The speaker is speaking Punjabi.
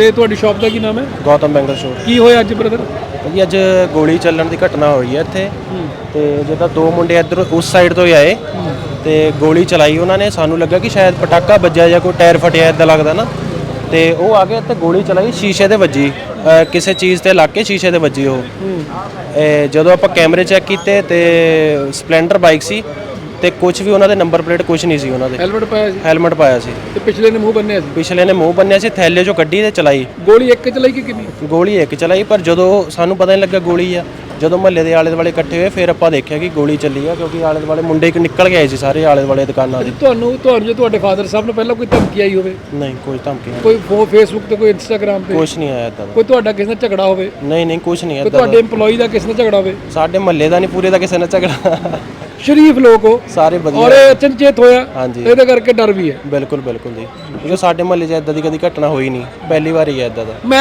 ਤੇ ਤੁਹਾਡੀ ਸ਼ਾਪ ਦਾ ਕੀ ਨਾਮ ਹੈ? ਗੌਤਮ ਬੈਂਗਲ ਸ਼ੋਰ। ਕੀ ਹੋਇਆ ਅੱਜ ਬ੍ਰਦਰ ਜੀ ਅੱਜ ਗੋਲੀ ਚੱਲਣ ਦੀ ਘਟਨਾ ਹੋਈ ਹੈ ਇੱਥੇ। ਤੇ ਜਦੋਂ ਦੋ ਮੁੰਡੇ ਇੱਧਰ ਉਸ ਸਾਈਡ ਤੋਂ ਹੀ ਆਏ ਤੇ ਗੋਲੀ ਚਲਾਈ ਉਹਨਾਂ ਨੇ। ਸਾਨੂੰ ਲੱਗਾ ਕਿ ਸ਼ਾਇਦ ਪਟਾਕਾ ਵੱਜਿਆ ਜਾਂ ਕੋਈ ਟਾਇਰ ਫਟਿਆ ਇਦਾਂ ਲੱਗਦਾ ਨਾ। ਤੇ ਉਹ ਆ ਕੇ ਤੇ ਗੋਲੀ ਚਲਾਈ ਸ਼ੀਸ਼ੇ ਤੇ ਵੱਜੀ। ਕਿਸੇ ਚੀਜ਼ ਤੇ ਲੱਗ ਕੇ ਸ਼ੀਸ਼ੇ ਤੇ ਵੱਜੀ ਉਹ। ਇਹ ਜਦੋਂ ਆਪਾਂ ਕੈਮਰੇ ਚੈੱਕ ਕੀਤੇ ਤੇ ਸਪਲੈਂਡਰ ਬਾਈਕ ਸੀ। ਤੇ ਕੁਝ ਵੀ ਉਹਨਾਂ ਦੇ ਨੰਬਰ ਪਲੇਟ ਕੁਝ ਨਹੀਂ ਸੀ ਉਹਨਾਂ ਦੇ। ਹੈਲਮਟ ਪਾਇਆ ਸੀ? ਹੈਲਮਟ ਪਾਇਆ ਸੀ। ਤੇ ਪਿਛਲੇ ਨੇ ਮੂੰਹ ਬੰਨਿਆ ਸੀ? ਪਿਛਲੇ ਨੇ ਮੂੰਹ ਬੰਨਿਆ ਸੀ ਥੈਲੇ ਚੋਂ ਕੱਢੀ ਤੇ ਚਲਾਈ। ਗੋਲੀ ਇੱਕ ਚਲਾਈ ਕਿ ਕਿੰਨੀ? ਗੋਲੀ ਇੱਕ ਚਲਾਈ ਪਰ ਜਦੋਂ ਸਾਨੂੰ ਪਤਾ ਨਹੀਂ ਲੱਗਾ ਗੋਲੀ ਆ। ਜਦੋਂ ਮਹੱਲੇ ਦੇ ਆਲੇ ਦੁਆਲੇ ਇਕੱਠੇ ਹੋਏ ਫਿਰ ਆਪਾਂ ਦੇਖਿਆ ਕਿ ਗੋਲੀ ਚੱਲੀ ਆ ਕਿਉਂਕਿ ਆਲੇ ਦੁਆਲੇ ਮੁੰਡੇ ਇੱਕ ਨਿਕਲ ਕੇ ਆਏ ਸੀ ਸਾਰੇ ਆਲੇ ਦੁਆਲੇ ਦੁਕਾਨਾਂ ਦੇ। ਤੁਹਾਨੂੰ ਤੁਹਾਨੂੰ ਜੇ ਤੁਹਾਡੇ ਫਾਦਰ ਸਾਹਿਬ ਨੂੰ ਪਹਿਲਾਂ ਕੋਈ ਧਮਕੀ ਆਈ ਹੋਵੇ? ਨਹੀਂ ਕੋਈ ਧਮਕੀ ਨਹੀਂ। ਕੋਈ ਫੋ ਫੇਸਬੁੱਕ ਤੇ ਕੋਈ ਇੰਸਟਾਗ੍ਰam ਤੇ? ਕੁਛ ਨਹੀਂ ਆਇਆ ਏਦਾਂ ਦਾ। ਕੋਈ ਤੁਹਾਡਾ ਕਿਸੇ ਨਾਲ ਝਗੜਾ ਹੋਵੇ? ਨਹੀਂ ਨਹੀਂ ਕੁਛ ਨਹੀਂ ਕੋਈ ਏਦਾਂ ਤੁਹਾਡੇ EMPLOYE ਦਾ ਕਿਸੇ ਨਾਲ ਝਗੜਾ ਹੋਵੇ? ਸਾਡੇ ਮਹੱਲੇ ਦਾ ਨਹੀਂ ਪੂਰੇ ਦਾ ਕਿਸੇ ਨਾਲ ਝਗੜਾ। ਸ਼ਰੀਫ ਲੋਕ ਹੋ। ਸਾਰੇ ਔਰ ਵਧੀਆ ਇਹ ਅਚਨਚੇਤ ਹੋਇਆ। ਹਾਂਜੀ। ਇਹਦੇ ਕਰਕੇ ਡਰ ਵੀ ਹੈ। ਬਿਲਕੁਲ ਬਿਲਕੁਲ ਜੀ। ਕਿਉਂਕਿ ਸਾਡੇ ਮਹੱਲੇ 'ਚ ਏਦਾਂ ਦੀ ਕਦੀ ਘਟਨਾ ਹੋਈ ਨਹੀਂ। ਪਹਿਲੀ ਵਾਰ ਹੀ ਹੈ ਏਦਾਂ ਦਾ। ਮੈਂ